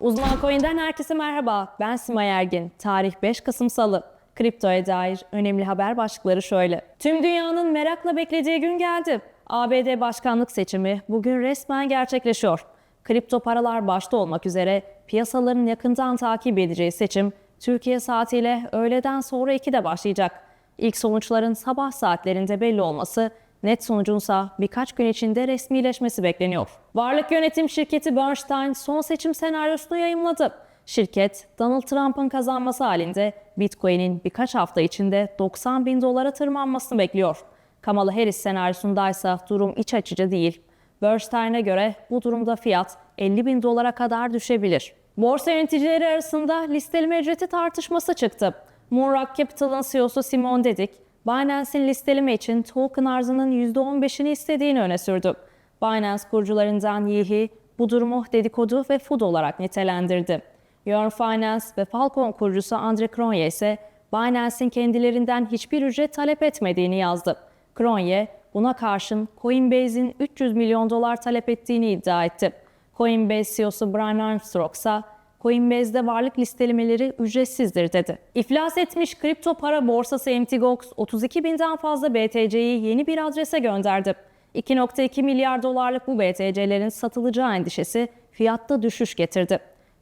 Uzman Coin'den herkese merhaba. Ben Simay Ergin. Tarih 5 Kasım Salı. Kriptoya dair önemli haber başlıkları şöyle. Tüm dünyanın merakla beklediği gün geldi. ABD başkanlık seçimi bugün resmen gerçekleşiyor. Kripto paralar başta olmak üzere piyasaların yakından takip edeceği seçim Türkiye saatiyle öğleden sonra 2'de başlayacak. İlk sonuçların sabah saatlerinde belli olması, net sonucunsa birkaç gün içinde resmileşmesi bekleniyor. Varlık yönetim şirketi Bernstein son seçim senaryosunu yayımladı. Şirket, Donald Trump'ın kazanması halinde Bitcoin'in birkaç hafta içinde 90 bin dolara tırmanmasını bekliyor. Kamala Harris senaryosundaysa durum iç açıcı değil. Bernstein'e göre bu durumda fiyat 50 bin dolara kadar düşebilir. Borsa yöneticileri arasında listeleme ücreti tartışması çıktı. Moonrock Capital'ın CEO'su Simon Dedik, Binance'in listeleme için token arzının %15'ini istediğini öne sürdü. Binance kurucularından Yihi bu durumu dedikodu ve food olarak nitelendirdi. Yearn Finance ve Falcon kurucusu Andre Cronje ise Binance'in kendilerinden hiçbir ücret talep etmediğini yazdı. Cronje buna karşın Coinbase'in 300 milyon dolar talep ettiğini iddia etti. Coinbase CEO'su Brian Armstrong ise Coinbase'de varlık listelemeleri ücretsizdir dedi. İflas etmiş kripto para borsası MTGOX 32 binden fazla BTC'yi yeni bir adrese gönderdi. 2.2 milyar dolarlık bu BTC'lerin satılacağı endişesi fiyatta düşüş getirdi.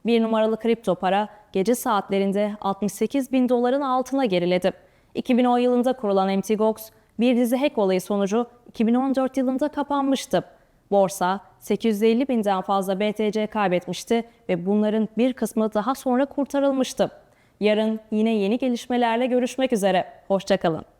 Bir numaralı kripto para gece saatlerinde 68 bin doların altına geriledi. 2010 yılında kurulan MTGOX bir dizi hack olayı sonucu 2014 yılında kapanmıştı. Borsa 850 binden fazla BTC kaybetmişti ve bunların bir kısmı daha sonra kurtarılmıştı. Yarın yine yeni gelişmelerle görüşmek üzere. Hoşçakalın.